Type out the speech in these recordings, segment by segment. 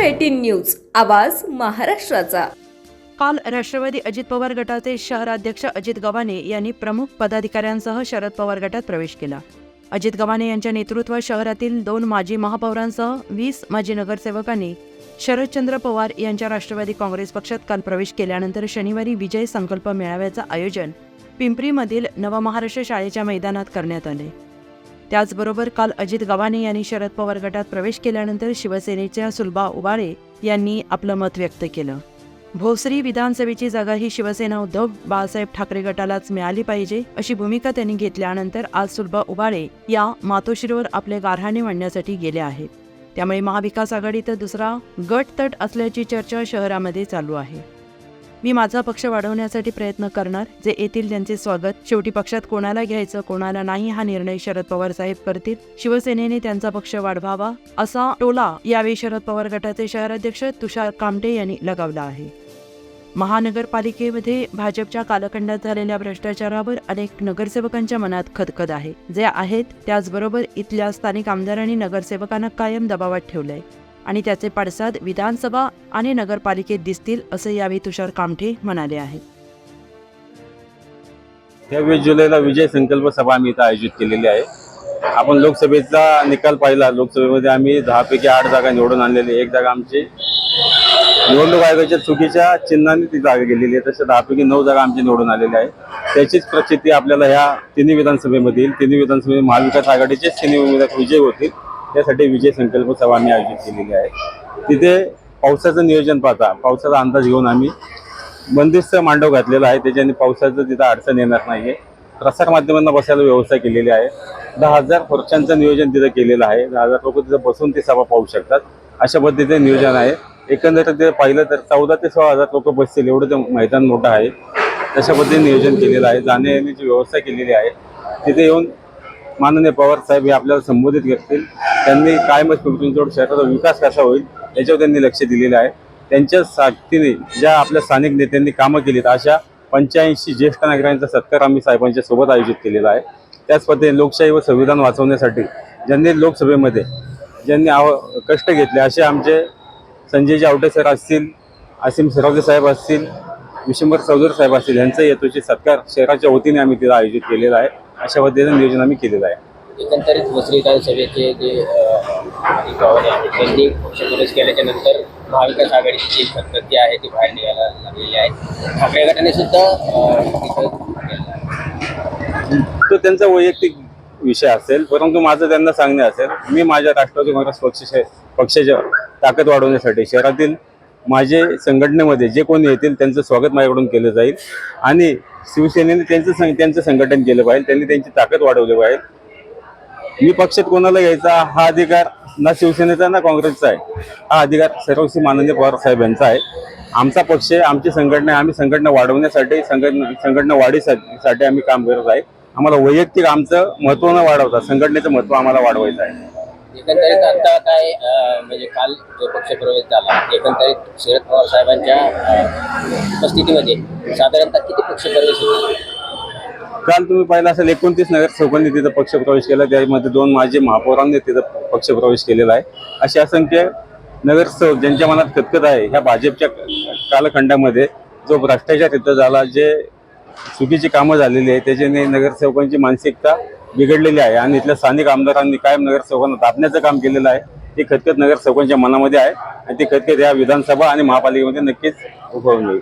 Eighteen news आवाज महाराष्ट्राचा. काल राष्ट्रवादी अजित पवार गटाचे शहराध्यक्ष अजित गव्हाणे यांनी प्रमुख पदाधिकाऱ्यांसह शरद पवार गटात प्रवेश केला. अजित गव्हाणे यांच्या नेतृत्वात शहरातील दोन माजी महापौरांसह वीस माजी नगरसेवकांनी शरदचंद्र पवार यांच्या राष्ट्रवादी काँग्रेस पक्षात काल प्रवेश केल्यानंतर शनिवारी विजय संकल्प मेळाव्याचं आयोजन पिंपरीमधील नवमहाराष्ट्र शाळेच्या मैदानात करण्यात आले. त्याचबरोबर काल अजित गव्हाणे यांनी शरद पवार गटात प्रवेश केल्यानंतर शिवसेनेच्या सुलभा उबाळे यांनी आपलं मत व्यक्त केलं. भोसरी विधानसभेची जागा ही शिवसेना उद्धव बाळासाहेब ठाकरे गटालाच मिळाली पाहिजे अशी भूमिका त्यांनी घेतल्यानंतर आज सुलभा उबाळे या मातोश्रीवर आपले गारहाणे मांडण्यासाठी गेले आहेत. त्यामुळे महाविकास आघाडीत दुसरा गट तट असल्याची चर्चा शहरामध्ये चालू आहे. मी माझा पक्ष वाढवण्यासाठी प्रयत्न करणार जे येतील त्यांचे स्वागत शेवटी पक्षात कोणाला घ्यायचं कोणाला नाही हा निर्णय शरद पवार साहेब करतील. शिवसेनेने त्यांचा पक्ष वाढवावा असा टोला यावेळी शरद पवार गटाचे शहराध्यक्ष तुषार कामटे यांनी लगावला आहे. महानगरपालिकेमध्ये भाजपच्या कालखंडात झालेल्या भ्रष्टाचारावर अनेक नगरसेवकांच्या मनात खदखद आहे. जे आहेत त्याचबरोबर इथल्या स्थानिक आमदारांनी नगरसेवकांना कायम दबावात ठेवलंय. आणि त्याचे पडसाद विधानसभा आणि नगरपालिकेत दिसतील असं यावेळी तुषार कामठे म्हणाले आहे तेवीस जुलैला विजय संकल्प सभा आम्ही इथं आयोजित केलेली आहे. आपण लोकसभेचा निकाल पाहिला. लोकसभेमध्ये आम्ही दहापैकी आठ जागा निवडून आणलेली एक जागा आमची निवडणूक आयोगाच्या चुकीच्या चिन्हाने ती जागा गेलेली आहे. तशा दहापैकी नऊ जागा आमची निवडून आलेली आहे. त्याचीच प्रचिती आपल्याला ह्या तिन्ही विधानसभेमधील तिन्ही विधानसभे महाविकास आघाडीचेच तिन्ही उमेदवार विजय होतील. त्यासाठी विजय संकल्प सभा आम्ही आयोजित केलेली आहे. तिथे पावसाचं नियोजन पाहता पावसाचा अंदाज घेऊन आम्ही बंदिस्त मांडव घातलेला आहे. त्याच्याने पावसाचं तिथं अडचण येणार नाही आहे प्रसारमाध्यमांना बसायला व्यवस्था केलेली आहे. दहा हजार खुर्च्यांचं नियोजन तिथं केलेलं आहे. दहा हजार लोक तिथं बसून ती सभा पाहू शकतात. अशा पद्धतीने नियोजन आहे. एकंदरीत ते पाहिलं तर चौदा ते सोळा हजार लोक बसतील. एवढं ते मैदान मोठं आहे. तशा पद्धतीने नियोजन केलेलं आहे. जाण्या येण्याची व्यवस्था केलेली आहे. तिथे येऊन माननीय पवार साहेब हे आपल्याला संबोधित करतील. त्यांनी कायमच पिंपरी शहराचा विकास कसा होईल याच्यावर त्यांनी लक्ष दिलेलं आहे. त्यांच्या साथीने ज्या आपल्या स्थानिक नेत्यांनी कामं केलीत अशा पंच्याऐंशी ज्येष्ठ नागरिकांचा सत्कार आम्ही साहेबांच्या सोबत आयोजित केलेला आहे. त्याच पद्धतीने लोकशाही व संविधान वाचवण्यासाठी ज्यांनी लोकसभेमध्ये ज्यांनी आव कष्ट घेतले असे आमचे संजयजी आवटे सर असतील असीम सरावजे साहेब असतील विशंभर चौधरी साहेब असतील यांचा येतोचे सत्कार शहराच्या वतीने आम्ही तिथं आयोजित केलेला आहे. अशा पद्धतीने नियोजन आम्ही केलेलं आहे. एकंदरीत भोसरी विधानसभेचे जे त्यांनी पक्षप्रवेश केल्याच्यानंतर महाविकास आघाडीची जी पद्धती आहे ती बाहेर निघायला लागलेली आहे. ठाकरे गटाने सुद्धा तो त्यांचा वैयक्तिक विषय असेल परंतु माझं त्यांना सांगणे असेल मी माझ्या राष्ट्रवादी काँग्रेस पक्ष पक्षाच्या ताकद वाढवण्यासाठी शहरातील माझे संघटनेमध्ये जे कोणी येतील त्यांचं स्वागत माझ्याकडून केलं जाईल. आणि शिवसेनेने त्यांचं सं- त्यांचं संघटन केलं पाहिजे. त्यांनी त्यांची ताकद वाढवली पाहिजे. मी पक्षात कोणाला घ्यायचा हा अधिकार ना शिवसेनेचा ना काँग्रेसचा आहे. हा अधिकार सर्वश्री माननीय पवार साहेब यांचा आहे. आमचा पक्ष आहे, आमची संघटना आम्ही संघटना वाढवण्यासाठी संघटना संघटना वाढीसाठी साठी आम्ही काम करत आहे. आम्हाला वैयक्तिक आमचं महत्त्व न वाढवता संघटनेचं महत्त्व आम्हाला वाढवायचं आहे. एकंदरीत आता काय म्हणजे काल जो पक्षप्रवेश झाला एकंदरीत शरद पवार साहेबांच्या उपस्थितीमध्ये साधारणतः किती पक्षप्रवेश होते? काल तुम्ही पाहिलं असेल एकोणतीस नगरसेवकांनी तिथं पक्षप्रवेश केला त्यामध्ये दोन माजी महापौरांनी तिथं पक्षप्रवेश केलेला आहे. असे असंख्य नगरसेवक ज्यांच्या मनात खतखत आहे ह्या भाजपच्या कालखंडामध्ये जो भ्रष्टाचार तिथं झाला जे चुकीची कामं झालेली आहे त्याच्याने नगरसेवकांची मानसिकता बिघडलेली आहे. आणि इथल्या स्थानिक आमदारांनी कायम नगरसेवकांना दाबण्याचं काम केलेलं आहे. ते खतखत नगरसेवकांच्या मनामध्ये आहे. आणि ते खतखत या विधानसभा आणि महापालिकेमध्ये नक्कीच उभवून येईल.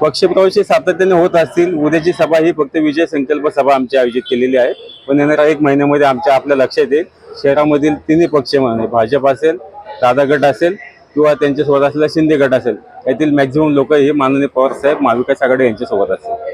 पक्षप्रवेश हे सातत्याने होत असतील. उद्याची सभा ही फक्त विजय संकल्प सभा आमची आयोजित केलेली आहे. पण येणाऱ्या एक महिन्यामध्ये आमच्या आपल्या लक्षात येईल. शहरामधील तिन्ही पक्ष म्हणजे भाजप असेल दादा गट असेल किंवा त्यांच्यासोबत असलेला शिंदे गट असेल. यातील मॅक्झिमम लोक हे माननीय पवार साहेब महाविकास आघाडी यांच्यासोबत असतील.